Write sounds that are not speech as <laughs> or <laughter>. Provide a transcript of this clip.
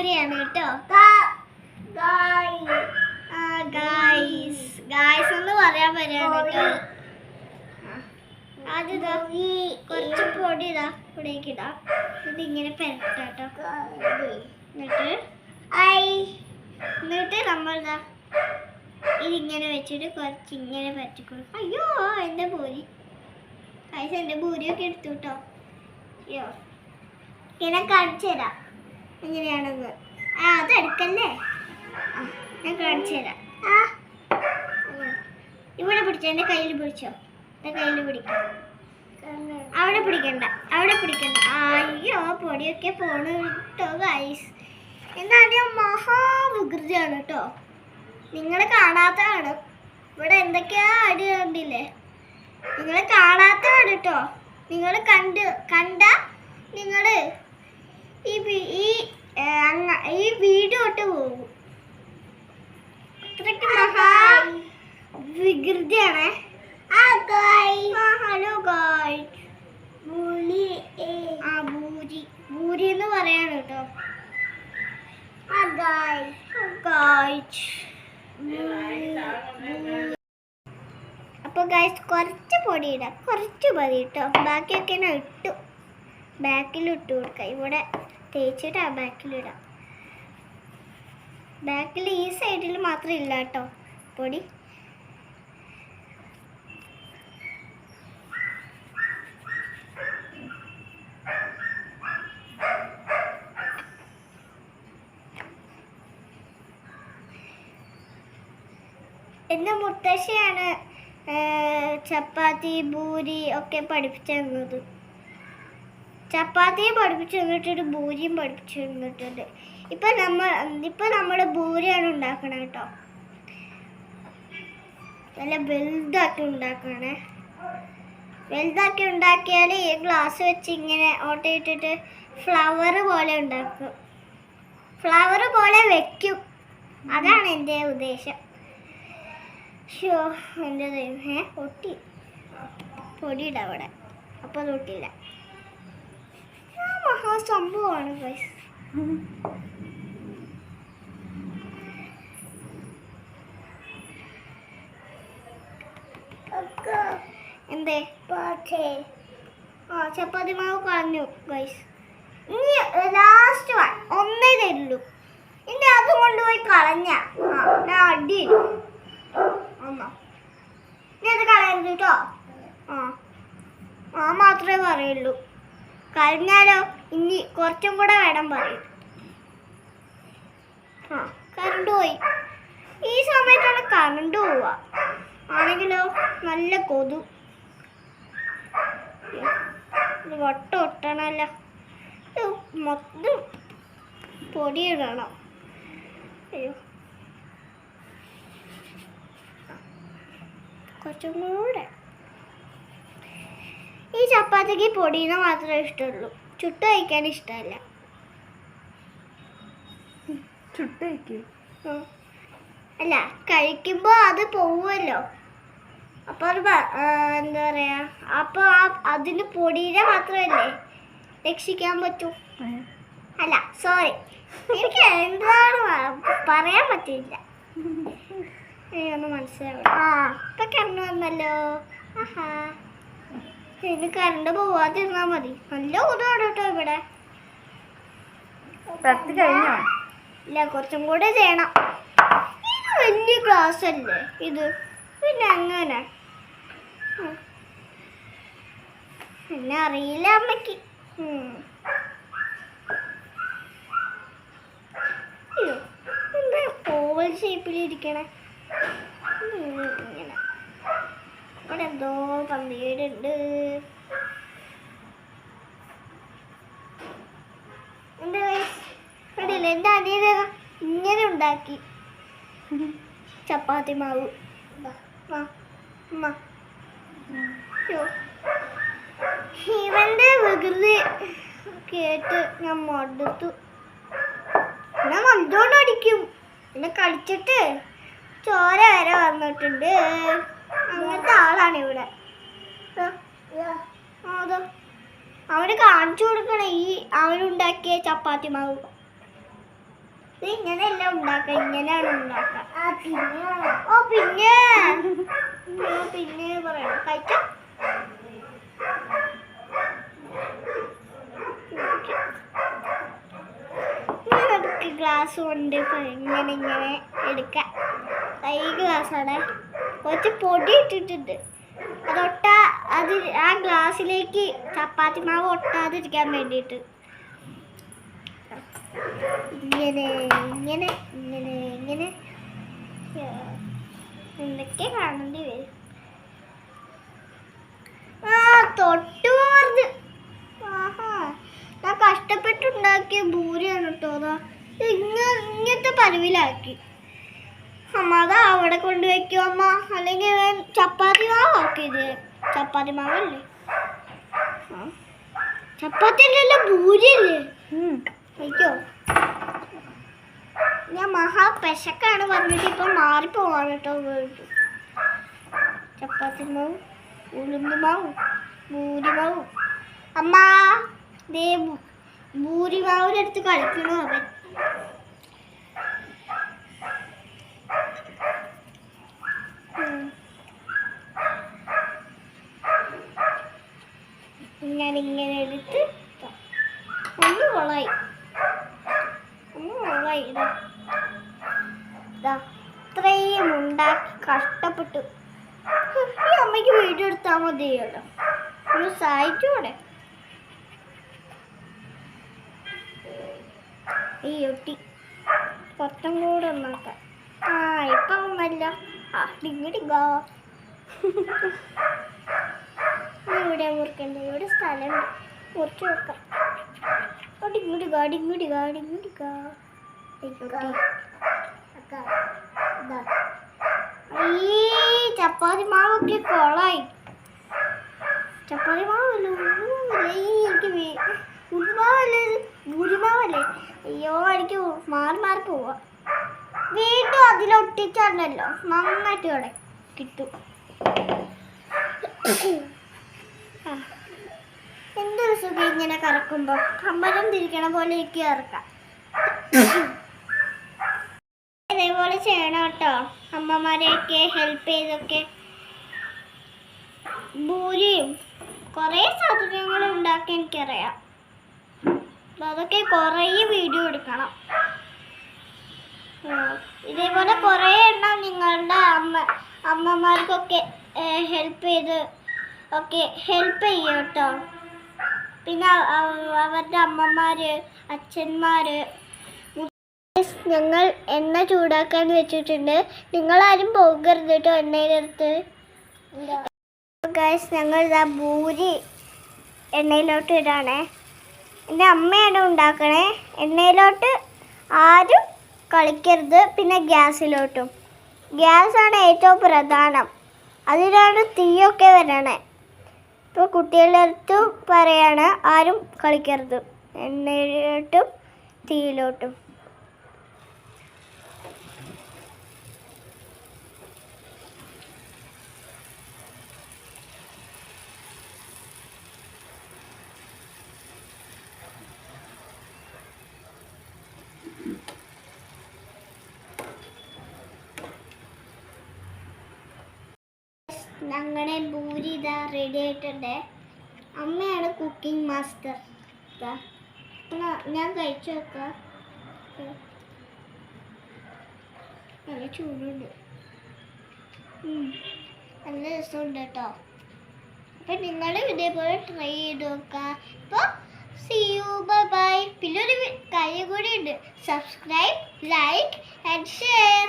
പൂരിയാണ് കേട്ടോ. Guys. Guys എന്ന് പറയാൻ പറ്റാണ് കേട്ടോ. ആദ്യം ഇതാ. കുറച്ച് പൊടി ഇതാ ഇവിടേക്ക് ഇടാം. ഇത് ഇങ്ങനെ പെരട്ടോ എന്നിട്ട്? എന്നിട്ട് നമ്മൾ ഇതാ ഇതിങ്ങനെ വെച്ചിട്ട് കുറച്ച് ഇങ്ങനെ പരത്തി അയ്യോ എന്റെ പൂരി കൈസ് എന്റെ പൂരിയൊക്കെ എടുത്തു കേട്ടോ. അയ്യോ. ഇങ്ങനെ കാണിച്ചു തരാം. എങ്ങനെയാണെന്ന് ആ അത് എടുക്കല്ലേ? ആ ഞാൻ കാണിച്ചു തരാം. ഇവിടെ പിടിച്ചോ എന്റെ കയ്യിൽ പിടിച്ചോ. എന്റെ കയ്യിൽ പിടിക്കാം. അവിടെ പിടിക്കണ്ട അവിടെ പിടിക്കണ്ട. അയ്യോ പൊടിയൊക്കെ പോണ് കേട്ടോ ഗൈസ് എന്നാലും മഹാവികൃതിയാണ് കേട്ടോ നിങ്ങൾ കാണാത്തതാണ്. ഇവിടെ എന്തൊക്കെയാ അടി കണ്ടില്ലേ? നിങ്ങൾ കാണാത്തതാണ് കേട്ടോ നിങ്ങൾ കണ്ട് കണ്ട നിങ്ങൾ ഈ ഈ ഈ ഇട്ട് പോകും. അത്രയ്ക്ക് മഹാ വികൃതിയാണേ. ഹലോ ഗായ് ആ ഭൂരി ഭൂരി എന്ന് പറയാണ് കേട്ടോ. ഗായ്സ് അപ്പോൾ ഗൈസ് കുറച്ച് പൊടി ഇടാം കുറച്ച് മതി കേട്ടോ. ബാക്കിയൊക്കെ ഞാൻ ഇട്ടു. ബാക്കിൽ ഇട്ട് കൊടുക്കാം. ഇവിടെ തേച്ചിട്ട് ആ ബാക്കിലിടാം ബാക്കിൽ ഈ സൈഡിൽ മാത്രം ഇല്ല കേട്ടോ. പൊടി. എന്റെ മുത്തശ്ശിയാണ് ചപ്പാത്തി പൂരി ഒക്കെ പഠിപ്പിച്ചു തന്നത്. ചപ്പാത്തിയും പഠിപ്പിച്ചു തന്നിട്ടുണ്ട് ഭൂരിയും പഠിപ്പിച്ചു തന്നിട്ടുണ്ട്. ഇപ്പൊ നമ്മൾ ഇപ്പൊ നമ്മൾ ഭൂരിയാണ് ഉണ്ടാക്കണം കേട്ടോ. നല്ല വലുതാക്കി ഉണ്ടാക്കണേ. വലുതാക്കി ഉണ്ടാക്കിയാൽ ഈ ഗ്ലാസ് വെച്ച് ഇങ്ങനെ ഓട്ടയിട്ടിട്ട് ഫ്ലവർ പോലെ ഉണ്ടാക്കും. ഫ്ലവർ പോലെ വെക്കും. അതാണ് എന്റെ ഉദ്ദേശം. ഷോ എന്റെ ഒട്ടി പൊടിയിടാം അവിടെ. അപ്പോൾ അത് ഒട്ടില്ല ആ മഹാസംഭവമാണ് ഗൈസ് എന്തേ? ആ ചപ്പാത്തി മാവ് കളഞ്ഞു ഗൈസ് ഇനി ലാസ്റ്റ് വൺ ഒന്നേ തരുള്ളൂ. ഇനി അത് കൊണ്ടുപോയി കളഞ്ഞ. ആ ഞാൻ അടി ഒന്നോ? ഇനി അത് കളയരുത് കേട്ടോ ആ ആ മാത്രമേ പറയുള്ളൂ. കഴിഞ്ഞാലോ? ഇനി കുറച്ചും കൂടെ വേണം പറയും. ആ കറണ്ട് പോയി. ഈ സമയത്താണ് കറണ്ട് പോവുക. ആണെങ്കിലോ നല്ല കൊതു. വട്ടം ഒട്ടണല്ല മൊത്തം പൊടിയിടണം അയ്യോ. കുറച്ചും കൂടെ. ഈ ചപ്പാത്തിക്ക് പൊടിയുന്ന മാത്രമേ ഇഷ്ടമുള്ളൂ. ചുട്ട് കഴിക്കാൻ ഇഷ്ടമല്ല. ചുട്ട് അല്ല കഴിക്കുമ്പോ അത് പോവുമല്ലോ. അപ്പോൾ അത് എന്താ പറയാ അപ്പോൾ ആ അതിന് പൊടിയുടെ മാത്രമല്ലേ രക്ഷിക്കാൻ പറ്റൂ? അല്ല സോറി എനിക്ക് എന്താണ് പറയാൻ പറ്റില്ല <laughs> മനസ്സിലാവും ആ ഇപ്പൊ കണ്ണു വന്നല്ലോ. ആഹാ. ഇനി കറണ്ട് പോവാതിരുന്നാ മതി. നല്ല ഉദാണ് കേട്ടോ ഇവിടെ. കത്തി കഴിഞ്ഞോ? ഇല്ല കുറച്ചും കൂടെ ചെയ്യണം. ഇത് വലിയ ക്ലാസ് അല്ലേ ഇത്? പിന്നെ അങ്ങനെ. പിന്നെ അറിയില്ല അമ്മയ്ക്ക്. എന്താ ഓവൽ ഷേപ്പിലിരിക്കണേ എന്തോ പന്തീടുണ്ട് എന്താ കണ്ടില്ല? എന്റെ അനിയനെ ഇങ്ങനെ ഉണ്ടാക്കി? ചപ്പാത്തി മാവ്. ഇവന്റെ വികൃതി കേട്ട് ഞാൻ മടുത്തു. ഞാൻ അടിക്കും എന്നെ കളിച്ചിട്ട് ചോര വരെ വന്നിട്ടുണ്ട്. അങ്ങനത്തെ ആളാണ് ഇവിടെ. അവന് കാണിച്ചു കൊടുക്കണേ ഈ അവനുണ്ടാക്കിയ ചപ്പാത്തി മാവ്. ഇത് ഇങ്ങനെയല്ല ഉണ്ടാക്കുക ഇങ്ങനെയാണ് ഉണ്ടാക്ക ഓ പിന്നെ? പിന്നെ പറയണം. കഴിക്കാം ഗ്ലാസ് കൊണ്ട് ഇങ്ങനെ ഇങ്ങനെ എടുക്കാം ഈ ഗ്ലാസ്സാണ് കുറച്ച് പൊടി ഇട്ടിട്ടുണ്ട്. അതൊട്ട അത് ആ ഗ്ലാസ്സിലേക്ക് ചപ്പാത്തി മാവ് ഒട്ടാതിരിക്കാൻ വേണ്ടിയിട്ട്. ഇങ്ങനെ ഇങ്ങനെ ഇങ്ങനെ ഇങ്ങനെ. എന്തൊക്കെ കാണേണ്ടി വരും? ആ തൊട്ടു പറഞ്ഞു. ആഹാ ഞാൻ കഷ്ടപ്പെട്ടുണ്ടാക്കിയ ഭൂരിയാണ് കേട്ടോ ഇങ്ങനത്തെ പരുവിലാക്കി. അമ്മ അതാ അവിടെ കൊണ്ട് വെക്കും അമ്മ. അല്ലെങ്കിൽ ചപ്പാത്തി മാവാക്കി ചപ്പാത്തി മാവല്ലേ. ചപ്പാത്തി അല്ലല്ലോ ഭൂരിയല്ലേ വയ്ക്കോ അയ്യോ. ഞാൻ മഹാ പെശക്കാണ് പറഞ്ഞിട്ട് ഇപ്പൊ മാറിപ്പോവാണ് കേട്ടോ വീട്ടു ചപ്പാത്തി മാവും ഉളുമ്പ് മാവും ഭൂരി മാവും. അമ്മ ദേ ഭൂരി കളിക്കണോ അവൻ? ഞാനിങ്ങനെ എടുത്ത് ഒന്ന് മുളായി ഒന്ന് മുളായി ഇത്രയും ഉണ്ടാക്കി കഷ്ടപ്പെട്ടു. ഈ അമ്മയ്ക്ക് വീഡിയോ എടുത്താൽ മതിയല്ലോ. ഒന്ന് സഹായിച്ചൂടെ? ഈ ഒട്ടി. കുറച്ചും കൂടെ ഒന്നാക്കാം. ആ ഇപ്പം ഒന്നല്ല ആ ഡിങ്ങിടിഗോ ഇവിടെ മുറിക്കണ്ട ഇവിടെ സ്ഥലം മുറിച്ച് വെക്കാം. ഡിങ്ങിടിഗ ഡിങ്ങിടിഗ ഈ ചപ്പാത്തി മാവൊക്കെ കൊളായി. ചപ്പാത്തി മാവല്ലോ? എനിക്ക് ഭൂരിമാവല്ലേ അയ്യോ എനിക്ക് മാറി മാറി പോവാ. വീണ്ടും അതിലൊട്ടിച്ചാണല്ലോ നന്നായിട്ട് ഇവിടെ കിട്ടും. എന്തൊരു സുഖം ഇങ്ങനെ കറക്കുമ്പോ? അമ്പലം തിരിക്കണ പോലെ എനിക്ക് കറക്കാം ഇതേപോലെ ചെയ്യണം കേട്ടോ. അമ്മമാരെയൊക്കെ ഹെൽപ്പ് ചെയ്തൊക്കെ ഭൂരിയും കുറേ സാധനങ്ങൾ ഉണ്ടാക്കി എനിക്കറിയാം. അതൊക്കെ കുറേ വീഡിയോ എടുക്കണം. ഇതേപോലെ കുറേ എണ്ണം നിങ്ങളുടെ അമ്മ അമ്മമാർക്കൊക്കെ ഹെൽപ്പ് ചെയ്ത് ഒക്കെ ഹെൽപ്പ് ചെയ്യും കേട്ടോ പിന്നെ അവരുടെ അമ്മമാര് അച്ഛന്മാര്. ഞങ്ങൾ എണ്ണ ചൂടാക്കാൻ വെച്ചിട്ടുണ്ട്. നിങ്ങളാരും പോകരുത് കേട്ടോ എണ്ണയിലെടുത്ത് ഞങ്ങൾ ഇതാ ഭൂരി എണ്ണയിലോട്ട് ഇടാണേ. എന്റെ അമ്മയാണ് ഉണ്ടാക്കണേ. എണ്ണയിലോട്ട് ആരും കളിക്കരുത്. പിന്നെ ഗ്യാസിലോട്ടും. ഗ്യാസാണ് ഏറ്റവും പ്രധാനം. അതിനാണ് തീയൊക്കെ വരണേ. ഇപ്പോൾ കുട്ടികളുടെ അടുത്ത് പറയാണ് ആരും കളിക്കരുത്. എണ്ണയിലോട്ടും തീയിലോട്ടും. ഞങ്ങളുടെ ഭൂരി ഇതാ റെഡി ആയിട്ടുണ്ട്. അമ്മയാണ് കുക്കിംഗ് മാസ്റ്റർ ഞാൻ കഴിച്ചു നോക്കാം. നല്ല ചൂടുണ്ട്. നല്ല രസമുണ്ട് കേട്ടോ. അപ്പം നിങ്ങൾ ഇതേപോലെ ട്രൈ ചെയ്ത് നോക്കുക അപ്പോൾ സി യു ബൈ ബൈ ഒരു കാര്യം കൂടി ഉണ്ട്. Subscribe like and share